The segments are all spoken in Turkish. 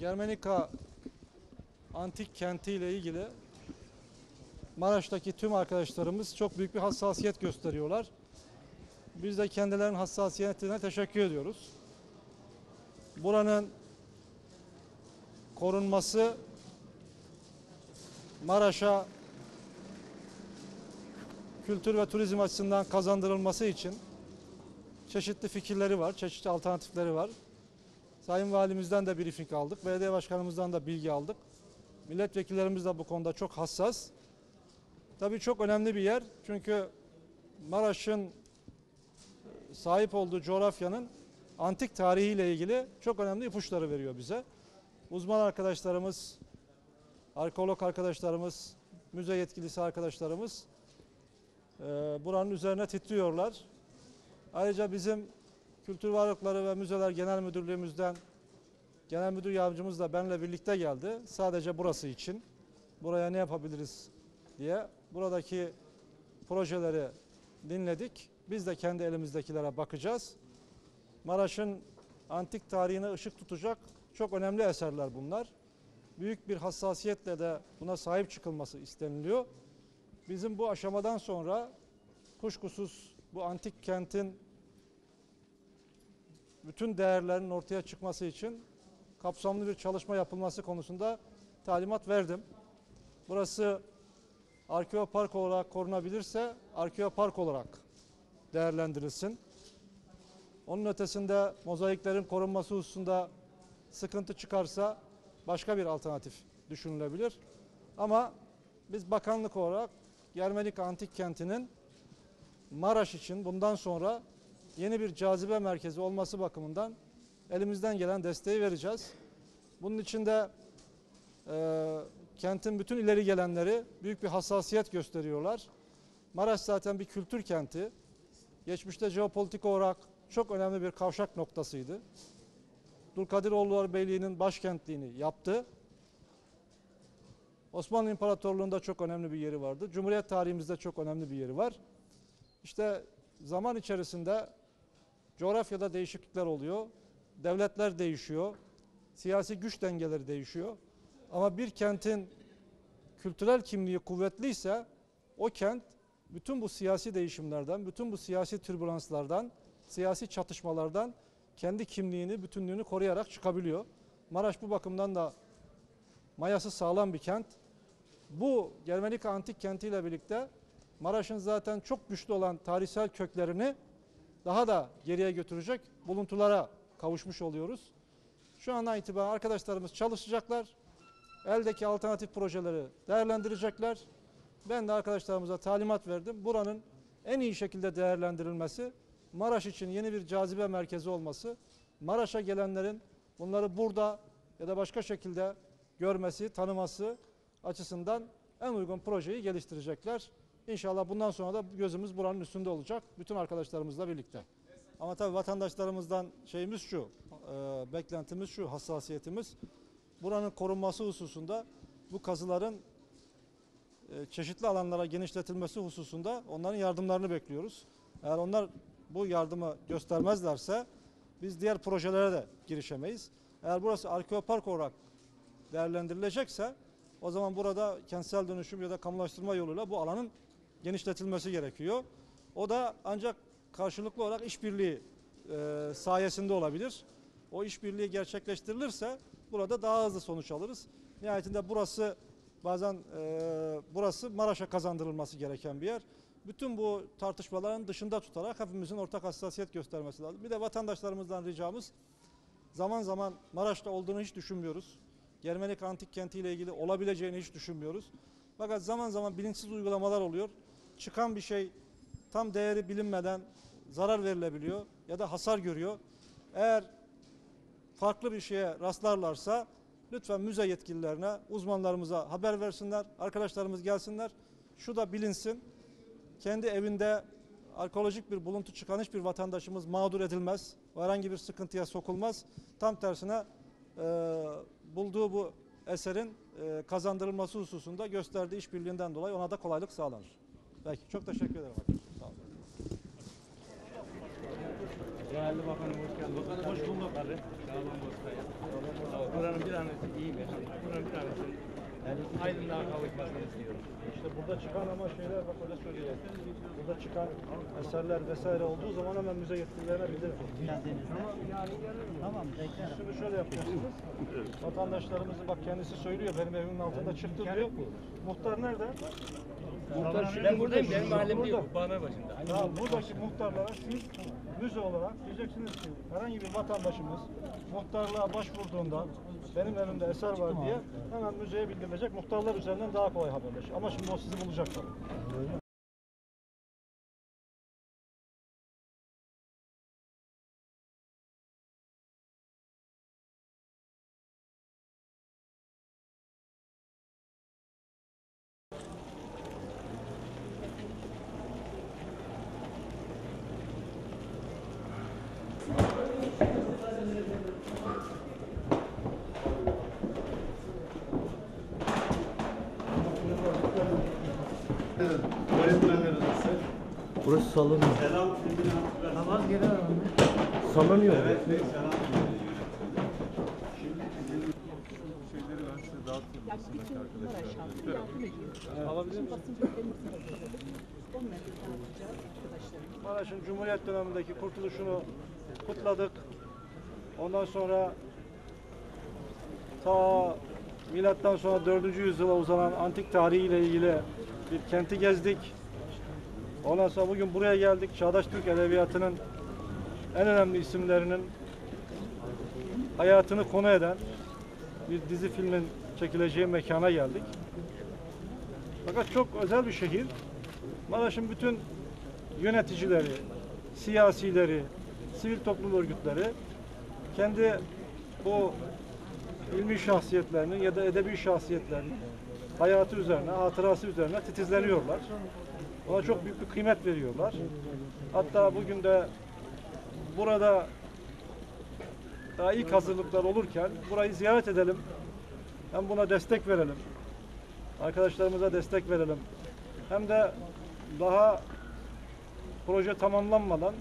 Germenika antik kenti ile ilgili Maraş'taki tüm arkadaşlarımız çok büyük bir hassasiyet gösteriyorlar. Biz de kendilerinin hassasiyetine teşekkür ediyoruz. Buranın korunması Maraş'a kültür ve turizm açısından kazandırılması için çeşitli fikirleri var, çeşitli alternatifleri var. Sayın Valimizden de briefing aldık, belediye başkanımızdan da bilgi aldık. Milletvekillerimiz de bu konuda çok hassas. Tabii çok önemli bir yer çünkü Maraş'ın sahip olduğu coğrafyanın antik tarihiyle ilgili çok önemli ipuçları veriyor bize. Uzman arkadaşlarımız, arkeolog arkadaşlarımız, müze yetkilisi arkadaşlarımız e, buranın üzerine titriyorlar. Ayrıca bizim Kültür Varlıkları ve Müzeler Genel Müdürlüğümüzden Genel Müdür Yardımcımız da benimle birlikte geldi. Sadece burası için. Buraya ne yapabiliriz diye. Buradaki projeleri dinledik. Biz de kendi elimizdekilere bakacağız. Maraş'ın antik tarihine ışık tutacak çok önemli eserler bunlar. Büyük bir hassasiyetle de buna sahip çıkılması isteniliyor. Bizim bu aşamadan sonra kuşkusuz bu antik kentin bütün değerlerinin ortaya çıkması için kapsamlı bir çalışma yapılması konusunda talimat verdim. Burası arkeopark olarak korunabilirse arkeopark olarak değerlendirilsin. Onun ötesinde mozaiklerin korunması hususunda sıkıntı çıkarsa başka bir alternatif düşünülebilir. Ama biz bakanlık olarak Germenik Antik Kenti'nin Maraş için bundan sonra yeni bir cazibe merkezi olması bakımından elimizden gelen desteği vereceğiz. Bunun için de e, kentin bütün ileri gelenleri büyük bir hassasiyet gösteriyorlar. Maraş zaten bir kültür kenti. Geçmişte jeopolitik olarak çok önemli bir kavşak noktasıydı. Dulkadiroğulları Beyliği'nin başkentliğini yaptı. Osmanlı İmparatorluğu'nda çok önemli bir yeri vardı. Cumhuriyet tarihimizde çok önemli bir yeri var. İşte zaman içerisinde coğrafyada değişiklikler oluyor. Devletler değişiyor. Siyasi güç dengeleri değişiyor. Ama bir kentin kültürel kimliği kuvvetliyse o kent bütün bu siyasi değişimlerden, bütün bu siyasi türbülanslardan, siyasi çatışmalardan kendi kimliğini, bütünlüğünü koruyarak çıkabiliyor. Maraş bu bakımdan da mayası sağlam bir kent. Bu Germenika Antik Kenti ile birlikte Maraş'ın zaten çok güçlü olan tarihsel köklerini daha da geriye götürecek buluntulara kavuşmuş oluyoruz. Şu andan itibaren arkadaşlarımız çalışacaklar. Eldeki alternatif projeleri değerlendirecekler. Ben de arkadaşlarımıza talimat verdim. Buranın en iyi şekilde değerlendirilmesi, Maraş için yeni bir cazibe merkezi olması, Maraş'a gelenlerin bunları burada ya da başka şekilde görmesi, tanıması açısından en uygun projeyi geliştirecekler. İnşallah bundan sonra da gözümüz buranın üstünde olacak. Bütün arkadaşlarımızla birlikte. Ama tabii vatandaşlarımızdan şeyimiz şu, e, beklentimiz şu, hassasiyetimiz. Buranın korunması hususunda bu kazıların e, çeşitli alanlara genişletilmesi hususunda onların yardımlarını bekliyoruz. Eğer onlar bu yardımı göstermezlerse biz diğer projelere de girişemeyiz. Eğer burası arkeopark olarak değerlendirilecekse o zaman burada kentsel dönüşüm ya da kamulaştırma yoluyla bu alanın genişletilmesi gerekiyor. O da ancak karşılıklı olarak işbirliği e, sayesinde olabilir. O işbirliği gerçekleştirilirse burada daha hızlı sonuç alırız. Nihayetinde burası bazen e, burası Maraş'a kazandırılması gereken bir yer. Bütün bu tartışmaların dışında tutarak hepimizin ortak hassasiyet göstermesi lazım. Bir de vatandaşlarımızdan ricamız zaman zaman Maraş'ta olduğunu hiç düşünmüyoruz. Germenik Antik Kenti ile ilgili olabileceğini hiç düşünmüyoruz. Fakat zaman zaman bilinçsiz uygulamalar oluyor. Çıkan bir şey tam değeri bilinmeden zarar verilebiliyor ya da hasar görüyor. Eğer farklı bir şeye rastlarlarsa lütfen müze yetkililerine, uzmanlarımıza haber versinler. Arkadaşlarımız gelsinler. Şu da bilinsin. Kendi evinde arkeolojik bir buluntu çıkan hiçbir vatandaşımız mağdur edilmez. Herhangi bir sıkıntıya sokulmaz. Tam tersine e, bulduğu bu eserin e, kazandırılması hususunda gösterdiği işbirliğinden dolayı ona da kolaylık sağlanır. Peki çok teşekkür ederim. arkadaşlar. Sağ olun. Değerli bakanım hoş geldiniz. Bakanım hoş bulduk. Bozkaya. Buranın bir tanesi iyi bir. Buranın bir tanesi yani aydınlığa kavuşmasını istiyorum. İşte burada çıkan ama şeyler bak öyle söyleyeyim. Burada çıkan eserler vesaire olduğu zaman hemen müze yetkililerine bildirin. Tamam beklerim. Şimdi şöyle yapacaksınız. Vatandaşlarımızı bak kendisi söylüyor benim evimin altında çıktı diyor. Muhtar nerede? Muhtar Ben buradayım. Benim mahallem değil. Burada. Bağlar başında. Ya buradaki muhtarlara siz müze olarak diyeceksiniz ki herhangi bir vatandaşımız muhtarlığa başvurduğunda benim evimde eser var diye hemen müzeye bildirilecek. Muhtarlar üzerinden daha kolay haberleşir. Ama şimdi o sizi bulacak tabii. Burası sallanıyor. Namaz geri Sallanıyor. Alabilir misin? Maraş'ın Cumhuriyet dönemindeki kurtuluşunu kutladık. Ondan sonra ta milattan sonra 4. yüzyıla uzanan antik tarihiyle ilgili bir kenti gezdik. Ondan sonra bugün buraya geldik. Çağdaş Türk Edebiyatı'nın en önemli isimlerinin hayatını konu eden bir dizi filmin çekileceği mekana geldik. Fakat çok özel bir şehir. Maraş'ın bütün yöneticileri, siyasileri, sivil toplum örgütleri kendi bu ilmi şahsiyetlerinin ya da edebi şahsiyetlerinin hayatı üzerine, hatırası üzerine titizleniyorlar. Ona çok büyük bir kıymet veriyorlar. Hatta bugün de burada daha ilk hazırlıklar olurken burayı ziyaret edelim. Hem buna destek verelim. Arkadaşlarımıza destek verelim. Hem de daha proje tamamlanmadan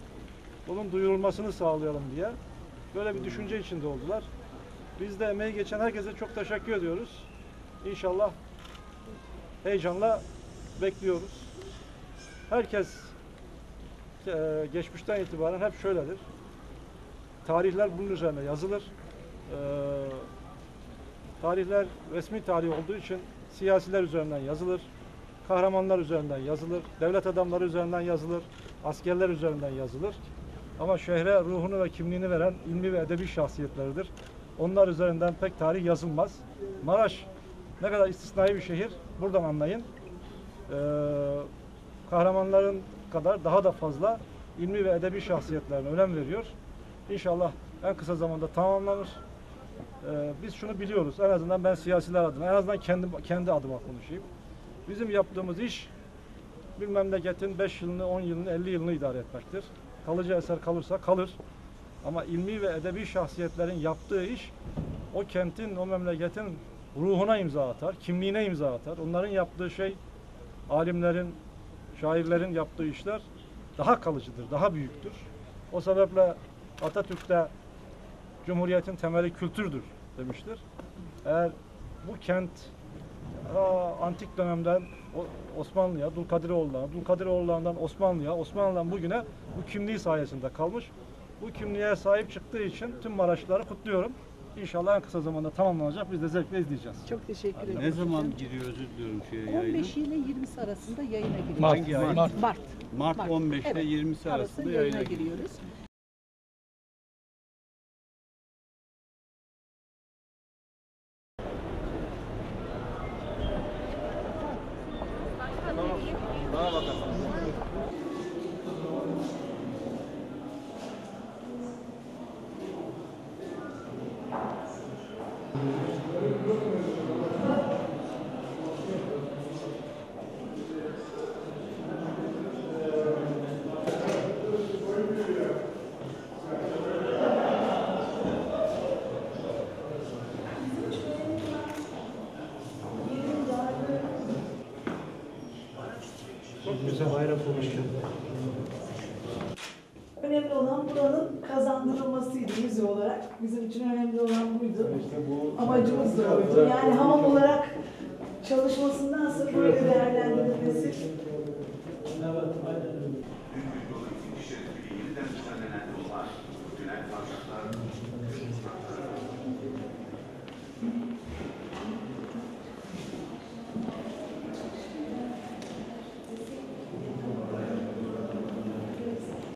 bunun duyurulmasını sağlayalım diye böyle bir düşünce içinde oldular. Biz de emeği geçen herkese çok teşekkür ediyoruz. İnşallah heyecanla bekliyoruz. Herkes e, geçmişten itibaren hep şöyledir. Tarihler bunun üzerine yazılır. E, tarihler resmi tarih olduğu için siyasiler üzerinden yazılır. Kahramanlar üzerinden yazılır. Devlet adamları üzerinden yazılır. Askerler üzerinden yazılır. Ama şehre ruhunu ve kimliğini veren ilmi ve edebi şahsiyetleridir. Onlar üzerinden pek tarih yazılmaz. Maraş ne kadar istisnai bir şehir buradan anlayın. Ee, kahramanların kadar daha da fazla ilmi ve edebi şahsiyetlerine önem veriyor. İnşallah en kısa zamanda tamamlanır. Ee, biz şunu biliyoruz. En azından ben siyasiler adına, en azından kendi kendi adıma konuşayım. Bizim yaptığımız iş bir memleketin 5 yılını, 10 yılını, 50 yılını idare etmektir. Kalıcı eser kalırsa kalır. Ama ilmi ve edebi şahsiyetlerin yaptığı iş o kentin, o memleketin ruhuna imza atar, kimliğine imza atar. Onların yaptığı şey alimlerin, şairlerin yaptığı işler daha kalıcıdır, daha büyüktür. O sebeple Atatürk'te Cumhuriyetin temeli kültürdür demiştir. Eğer bu kent antik dönemden Osmanlı'ya, Dulkadiroğullarına, Dulkadiroğullarından Osmanlı'ya, Osmanlı'dan bugüne bu kimliği sayesinde kalmış. Bu kimliğe sahip çıktığı için tüm Maraşlıları kutluyorum. İnşallah en kısa zamanda tamamlanacak. Biz de zevkle izleyeceğiz. Çok teşekkür ederim. Ne zaman giriyor özür diliyorum şeye yayına? 15 ile 20'si arasında yayına giriyoruz. Hangi ay? Mart. Mart. Mart Mart. 15 ile Evet. 20'si arasında yayına giriyor. giriyoruz. Yani hamam olarak çalışmasından sonra böyle değerlendirilmesi. Evet, aynen öyle. Dün Güldoğan ikinci şerifiyle yeniden düzenlenen yollar, tünel parçaklar,